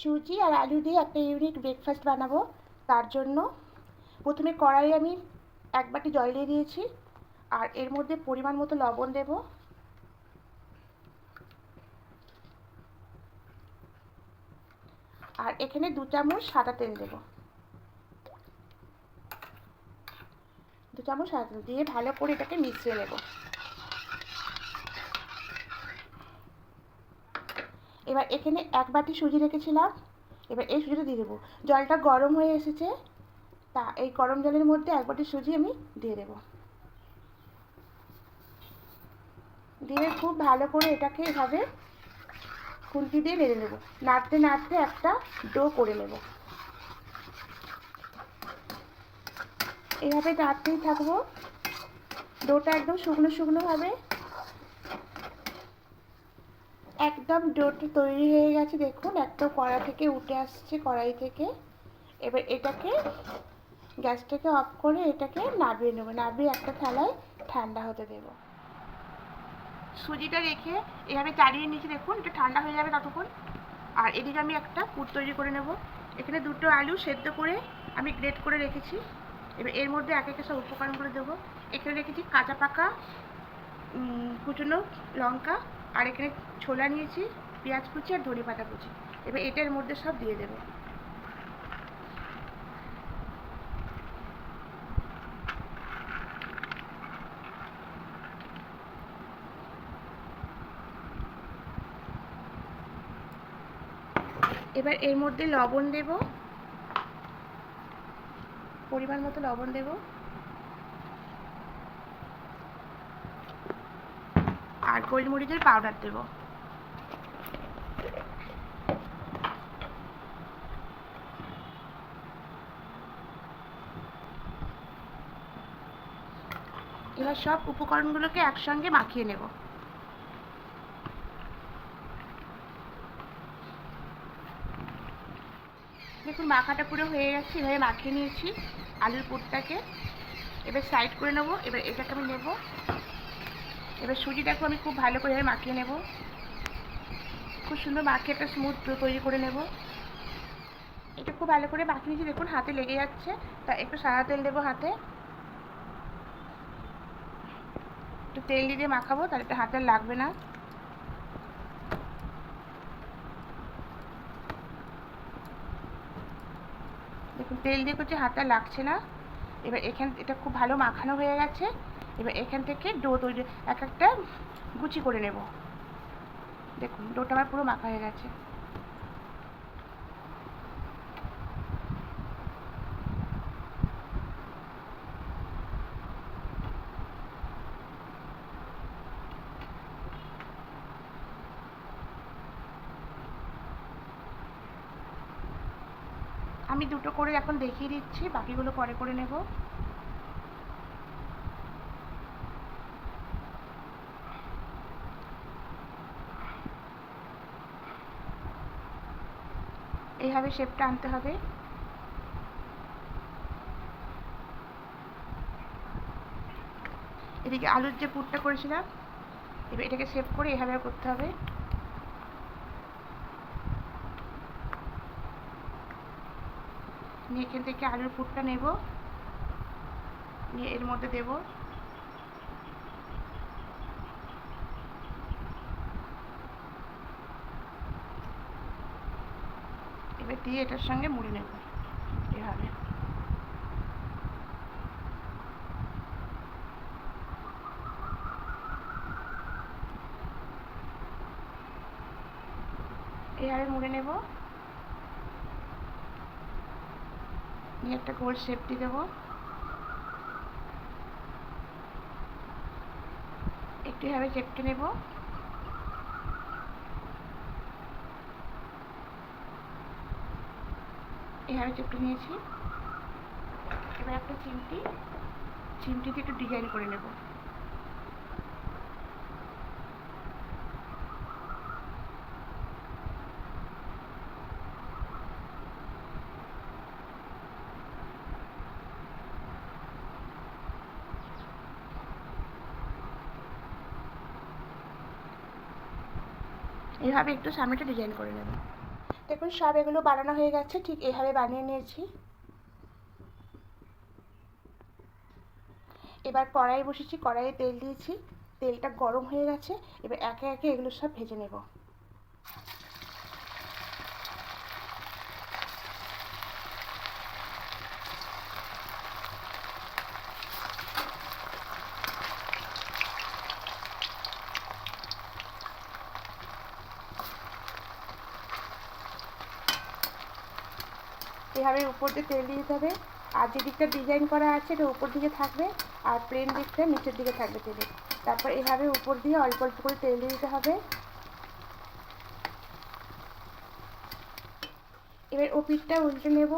সুজি আর আলু দিয়ে একটা ইউনিক ব্রেকফাস্ট বানাবো। তার জন্য প্রথমে কড়াই আমি এক বাটি জল দিয়ে দিয়েছি, আর এর মধ্যে পরিমাণ মতো লবণ দেব। আর এখানে দু চামচ সাদা তেল দেব। দু চামচ সাদা তেল দিয়ে ভালো করে এটাকে মিশিয়ে নেব। এবার এখানে এক বাটি সুজি রেখেছিলাম। এবার এই সুজিটা দিয়ে দেবো। জলটা গরম হয়ে এসেছে। তা এই গরম জলের মধ্যে এক বাটি সুজি আমি দিয়ে দেবো। দিয়ে খুব ভালো করে এটাকে এভাবে খুন্তি দিয়ে নেড়ে নেব। নাড়তে নাড়তে একটা ডো করে নেব। এভাবে নাড়তেই থাকব। ডোটা একদম শুকনো শুকনো হবে একদম ডোটা তৈরি হয়ে গেছে, দেখুন একদম কড়া থেকে উঠে আসছে কড়াই থেকে। এবার এটাকে গ্যাসটাকে অফ করে এটাকে নাবিয়ে নেব, নাবিয়ে একটা থালায় ঠান্ডা হতে দেবো। সুজিটা রেখে এভাবে চালিয়ে নিয়েছি, দেখুন, এটা ঠান্ডা হয়ে যাবে ততক্ষণ। আর এদিকে আমি একটা পুর তৈরি করে নেব। এখানে দুটো আলু সেদ্ধ করে আমি গ্রেট করে রেখেছি। এবার এর মধ্যে এক একে সব উপকরণগুলো দেবো। এখানে রেখেছি কাঁচা পাকা কুচনো লঙ্কা আর এখানে ছোলা নিয়েছি, পেঁয়াজ কুচি আর ধনে পাতা কুচি। এবার এটার মধ্যে সব দিয়ে দেবো। এবার এর মধ্যে লবণ দেব। পরিমাণ মতো লবণ দেব। আর গোলমরিচের পাউডার দেব। এবার সব উপকরণগুলোকে একসঙ্গে মাখিয়ে নেব। দেখুন, মাখাটা পুরো হয়ে গেছে, এভাবে মাখিয়ে নিয়েছি। আলুর পুরটাকে এবার সাইড করে নেব। এবার এটাকে আমি নেব। এবার সুজিটাকে আমি খুব ভালো করে মাখিয়ে নেব। খুব সুন্দর মাখিয়ে একটা স্মুথ তৈরি করে নেব। এটা খুব ভালো করে মাখিয়ে নিয়েছি, দেখুন হাতে লেগে যাচ্ছে। তা একটু সাদা তেল দেবো হাতে। একটু তেল দিয়ে মাখাবো, তাহলে এটা হাতে লাগবে না। দেখুন, তেল দিয়ে করছে হাতটা লাগছে না। এবার এখান, এটা খুব ভালো মাখানো হয়ে গেছে। এবার এখান থেকে ডো তৈরি, এক একটা গুচি করে নেব। দেখুন, ডোটা আমার পুরো মাখা হয়ে গেছে। আমি দুটো করে এখন দেখিয়ে দিচ্ছি, বাকিগুলো পরে করে নেব। এইভাবে শেপটা আনতে হবে। এদিকে আলুর যে পুরটা করেছিলাম, এবার এটাকে শেপ করে এভাবে করতে হবে। নিয়ে এখান থেকে আলুর পুরটা নেব। নিয়ে এর মধ্যে দেব। এবার দিয়ে এটার সঙ্গে মুড়ে নেব। এভাবে এভাবে মুড়ে নেব। নিয়ে একটা গোল শেপ দিয়ে দেবো। একটু এভাবে চেপটে নেব। এভাবে চেপটে নিয়েছি। এবার একটা চিমটি। চিমটিতে একটু ডিজাইন করে নেব। এভাবে একটু সামনেটা ডিজাইন করে নেব। দেখুন, সব এগুলো বানানো হয়ে গেছে, ঠিক এভাবে বানিয়ে নিয়েছি। এবার কড়াই বসেছি, কড়াইয়ে তেল দিয়েছি, তেলটা গরম হয়ে গেছে, এবার একে একে এগুলো সব ভেজে নেব। এভাবে উপর দিয়ে তেল দিয়ে দিতে হবে? আর যে দিকটা ডিজাইন করা আছে, এটা উপর দিকে থাকবে আর প্লেন দিকটা নিচের দিকে থাকবে তেলের তারপর এভাবে উপর দিয়ে অল্প অল্প করে তেল দিয়ে দিতে হবে। এবার ও পিঠটা উল্টে নেব।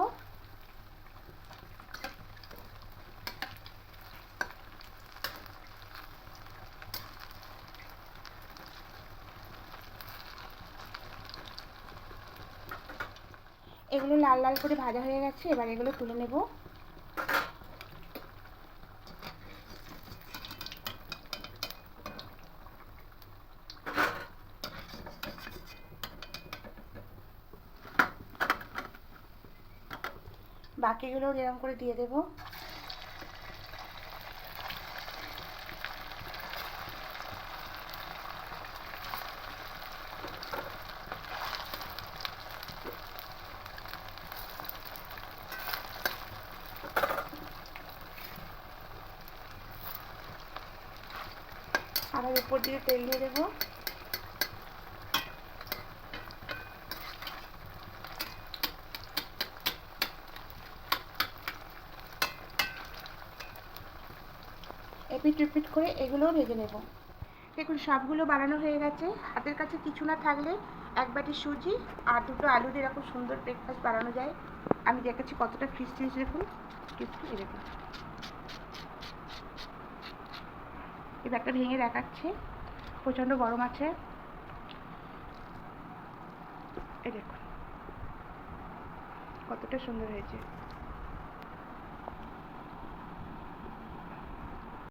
এগুলো লাল লাল করে ভাজা হয়ে গেছে, এবার এগুলো তুলে নেব। বাকিগুলো এরকম করে দিয়ে দেব। আবার উপর দিকে তেল দিয়ে দেবো। এপিট রিপিট করে এগুলোও ভেজে নেব। দেখুন, সবগুলো বানানো হয়ে গেছে। হাতের কাছে কিছু না থাকলে এক বাটি সুজি আর দুটো আলু দিয়ে এরকম সুন্দর ব্রেকফাস্ট বানানো যায়। আমি দেখেছি কতটা ক্রিস্পি দেখুন। ক্রিস্পি এরকম। এই ব্যাগটা ভেঙে দেখাচ্ছি। প্রচণ্ড গরম আছে। এই দেখুন কতটা সুন্দর হয়েছে।